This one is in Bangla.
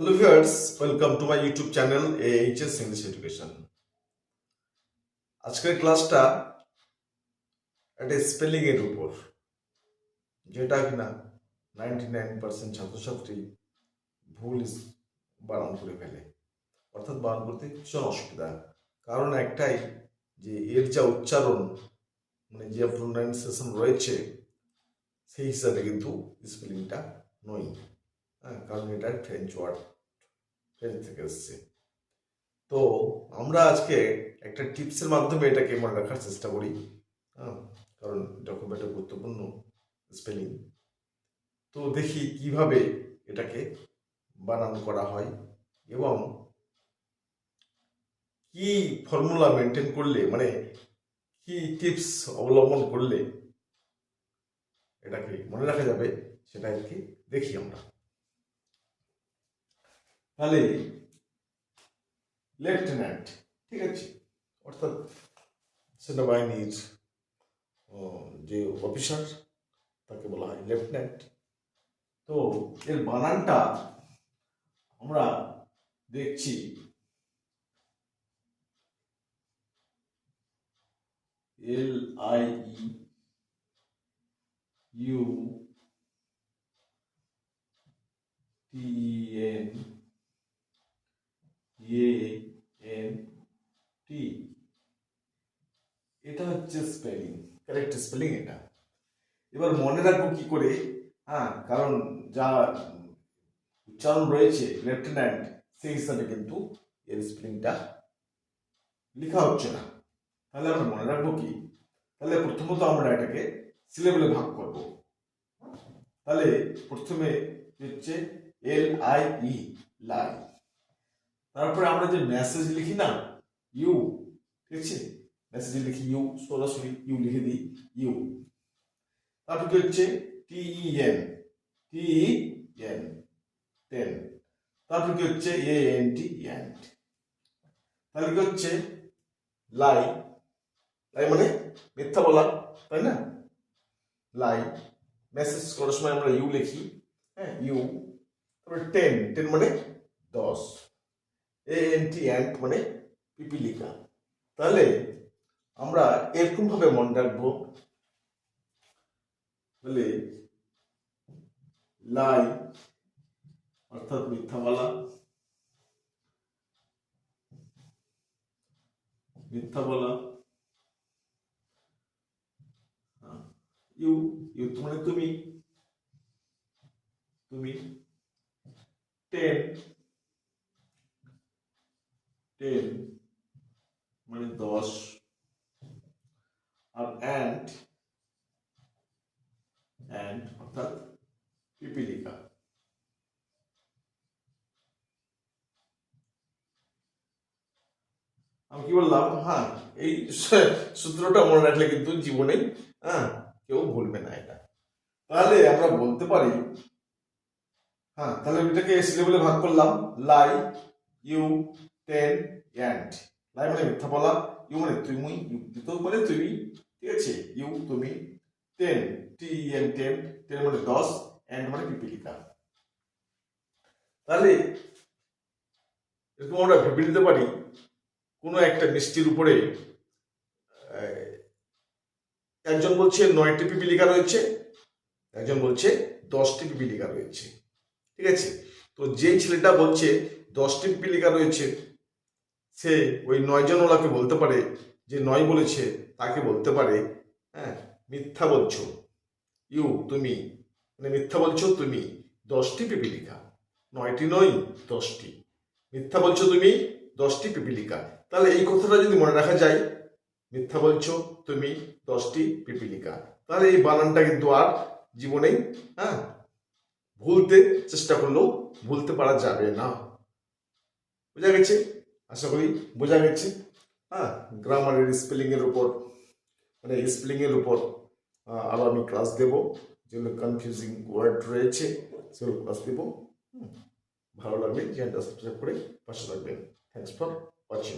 Hello viewers welcome to my YouTube channel HS English education আজকের ক্লাসটা একটা স্পেলিং এর উপর, যেটা কিনা নাইনটি নাইন পার্সেন্ট ছাত্রছাত্রী ভুল বানান করে ফেলে। অর্থাৎ বানান করতে ভীষণ অসুবিধা। কারণ একটাই যে এর যা উচ্চারণ মানে যে প্রোনাউন্সিয়েশন রয়েছে, সেই হিসাবে কিন্তু স্পেলিংটা নয়। হ্যাঁ কারণ এটা ফ্রেঞ্চ ওয়ার্ড ফ্রেঞ্চ থেকে এসছে। তো আমরা আজকে একটা টিপসের মাধ্যমে এটাকে মনে রাখার চেষ্টা করি হ্যাঁ কারণ এটা খুব একটা গুরুত্বপূর্ণ স্পেলিং তো দেখি কীভাবে এটাকে বানান করা হয় এবং কি ফর্মুলা মেনটেন করলে মানে কি টিপস অবলম্বন করলে এটাকে মনে রাখা যাবে, সেটা আর কি দেখি আমরা। তাহলে লেফটেন্যান্ট ঠিক আছে? অর্থাৎ সেনাবাহিনীর ও, যে অফিসার তাকে বলা হয় লেফটেন্যান্ট। তো এর বানানটা আমরা দেখছি। L I U T N A N T এটা হচ্ছে স্পেলিং কারেক্ট স্পেলিং এটা। এবার মনে রাখব কি করে হ্যাঁ কারণ যা উচ্চারণ রয়েছে, লেফটেন্যান্ট, সেই হিসাবে কিন্তু এর স্পেলিংটা লেখা হচ্ছে না। তাহলে আমরা মনে রাখব কি, তাহলে প্রথমত আমরা এটাকে সিলেবলে ভাগ করব। তাহলে প্রথমে হচ্ছে এল আই ই লাই তারপরে আমরা যে মেসেজ লিখি না ইউ ঠিক আছে? মেসেজ লিখি ইউ সরাসরি ইউ লিখে দিই ইউ তারপর কি হচ্ছে T E N T E N ten তারপর কি হচ্ছে এ এন টি এন্ড তাহলে কি হচ্ছে লাই লাই মানে মিথ্যা বলা তাই না? লাই মেসেজ করার সময় আমরা ইউ লিখি হ্যাঁ ইউ তারপরে টেন টেন মানে দশ। এ এন টি অ্যান্ট মানে পিপিলিকা তাহলে আমরা এরকম ভাবে মনে রাখব। বলে লাই অর্থাৎ মিথ্যা বলা মিথ্যা বলা হ্যাঁ, ইউ ইউ মানে তুমি তুমি টেন টেন মানে দশ। আর অ্যান্ড অ্যান্ড অর্থাৎ পিপিলিকা। আমি কি বললাম? হ্যাঁ এই সূত্রটা মনে রাখলে কিন্তু জীবনে হ্যাঁ কেউ ভুলবে না এটা। তাহলে আমরা বলতে পারি হ্যাঁ তাহলে এটাকে সিলেবলে ভাগ করলাম। Lie, U, ten, and. Lie মানে মিথ্যা বলা, ইউ মানে তুই, মুই, ইউ তো মানে তুমি ঠিক আছে, ইউ, তুমি ten T N ten ten মানে দশ অ্যান্ড মানে পিপিলিকা। তাহলে, এরকম আমরা ভেবে নিতে পারি, কোনো একটা মিষ্টির উপরে একজন বলছে নয়টি পিপিলিকা রয়েছে, একজন বলছে দশটি পিপিলিকা রয়েছে, ঠিক আছে? তো যে ছেলেটা বলছে দশটি পিপিলিকা রয়েছে, সে ওই নয়জন ওলাকে বলতে পারে যে নয় বলেছে, তাকে বলতে পারে হ্যাঁ মিথ্যা বলছো। ইউ, তুমি। মানে মিথ্যা বলছো তুমি। দশটি পিপিলিকা। নয়টি নয়, দশটি। মিথ্যা বলছো তুমি, দশটি পিপিলিকা। তাহলে এই কথাটা যদি মনে রাখা যায়, মিথ্যা বলছো তুমি, দশটি পিপিলিকা। তাহলে এই বানানটা কিন্তু আর জীবনেই হ্যাঁ ভুলতে চেষ্টা করলেও ভুলতে পারা যাবে না। বোঝা গেছে? আশা করি বোঝা গেছে। হ্যাঁ গ্রামারের স্পেলিংয়ের উপর মানে স্পেলিং এর উপর আহ, আরও আমি ক্লাস দেব। যেগুলো কনফিউজিং ওয়ার্ড রয়েছে সেগুলো ক্লাস দেবো। ভালো লাগবে চ্যানেলটা সাবস্ক্রাইব করে পাশে থাকবেন। Thanks for watching